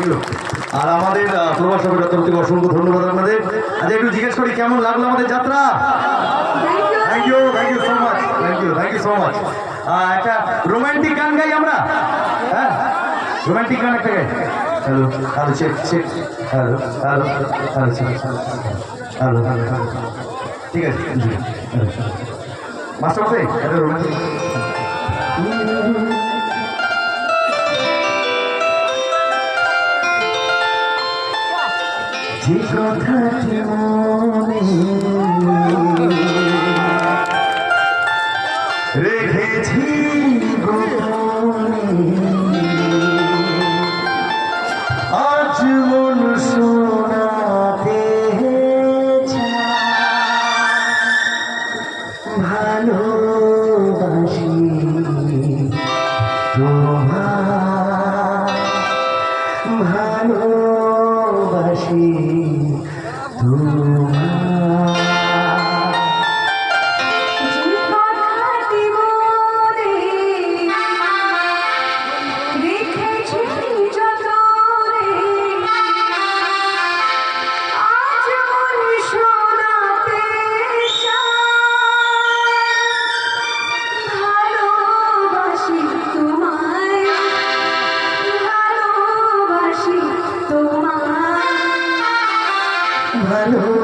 Thank আর আমাদের প্রবাস তরফ থেকে অসংখ্য ধন্যবাদ আপনাদের। আচ্ছা একটু জিজ্ঞেস করি, কেমন লাগল আমাদের যাত্রা? Thank you thank you so much thank you thank you so much একটা রোমান্টিক গান গাই আমরা? হ্যাঁ? রোমান্টিক গান একটা গাই। Hello hello check check hello hello hello check hello hello hello ঠিক আছে মাস্টার মশাই একটা রোমান্টিক যে কথাটি মনে রেখেছি আজ মন শোনাতে। ভালোবাসি তোমায় ভালোবাসি তোমায়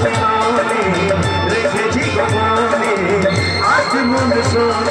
কথাটি মনে রেখেছি গোপনে আজ মন শোনাতে